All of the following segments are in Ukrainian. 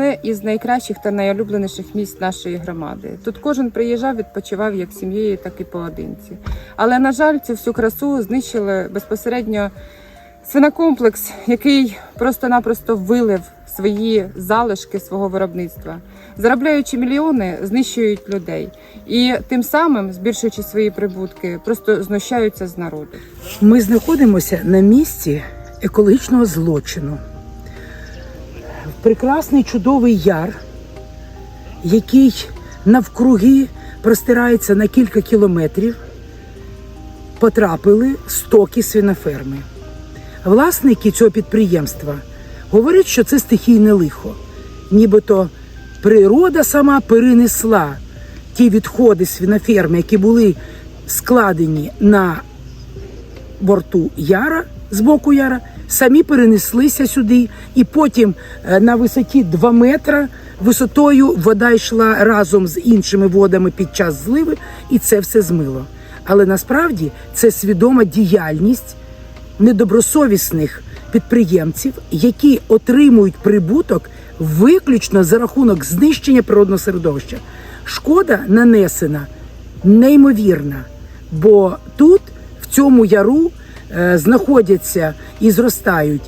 одне із найкращих та найулюбленіших місць нашої громади. Тут кожен приїжджав, відпочивав як сім'єю, так і поодинці. Але на жаль, цю всю красу знищили безпосередньо свинокомплекс, який просто-напросто вилив свої залишки свого виробництва. Заробляючи мільйони, знищують людей і тим самим, збільшуючи свої прибутки, просто знущаються з народу. Ми знаходимося на місці екологічного злочину. Прекрасний чудовий яр, який навкруги простирається на кілька кілометрів, потрапили стоки свиноферми. Власники цього підприємства говорять, що це стихійне лихо. Нібито природа сама перенесла ті відходи свиноферми, які були складені на борту яра з боку яра, самі перенеслися сюди, і потім е, на висоті 2 метра висотою вода йшла разом з іншими водами під час зливи, і це все змило. Але насправді це свідома діяльність недобросовісних підприємців, які отримують прибуток виключно за рахунок знищення природного середовища. Шкода нанесена неймовірна, бо тут, в цьому яру, знаходяться і зростають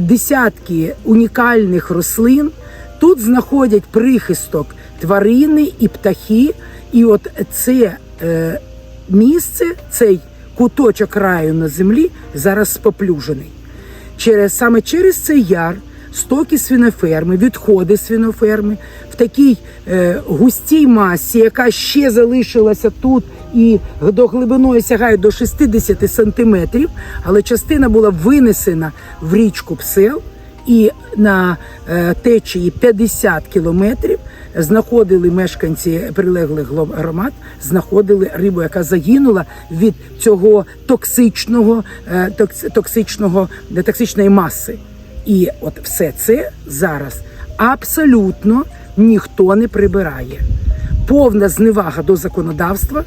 десятки унікальних рослин. Тут знаходять прихисток тварини і птахи. І от це е, місце, цей куточок раю на землі зараз споплюжений. Через саме через цей яр стоки свиноферми, відходи свиноферми в такій е, густій масі, яка ще залишилася тут і до глибиною сягає до 60 сантиметрів, але частина була винесена в річку Псел. І на е, течії 50 кілометрів знаходили мешканці прилеглих громад, знаходили рибу, яка загинула від цього токсичного, е, токсичного токсичної маси. І от все це зараз абсолютно ніхто не прибирає. Повна зневага до законодавства,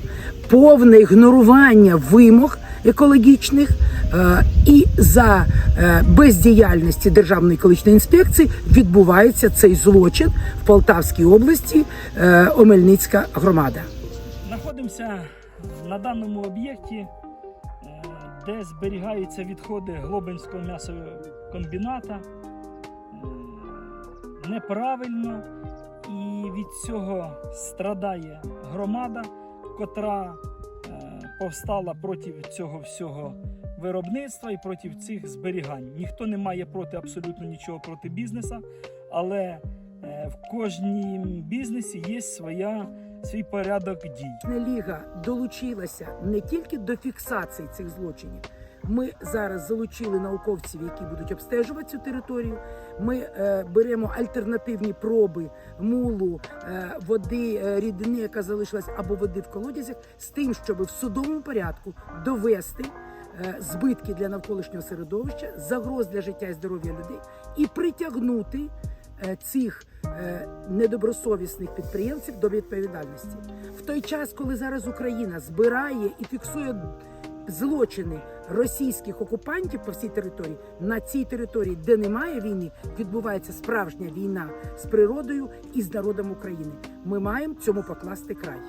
повне ігнорування вимог екологічних е, і за е, бездіяльності Державної екологічної інспекції відбувається цей злочин в Полтавській області, е, Омельницька громада. Знаходимося на даному об'єкті, е, де зберігаються відходи Глобинського м'ясокомбіната. Е, Неправильно і від цього страдає громада, котра е, повстала проти цього всього виробництва і проти цих зберігань. Ніхто не має проти абсолютно нічого проти бізнесу, але е, в кожній бізнесі є своя, свій порядок дій. Ліга долучилася не тільки до фіксації цих злочинів. Ми зараз залучили науковців, які будуть обстежувати цю територію. Ми е, беремо альтернативні проби мулу, е, води, е, рідини, яка залишилась, або води в колодязях, з тим, щоб в судовому порядку довести е, збитки для навколишнього середовища, загроз для життя і здоров'я людей і притягнути е, цих недобросовісних підприємців до відповідальності. В той час, коли зараз Україна збирає і фіксує злочини російських окупантів по всій території, на цій території, де немає війни, відбувається справжня війна з природою і з народом України. Ми маємо цьому покласти край.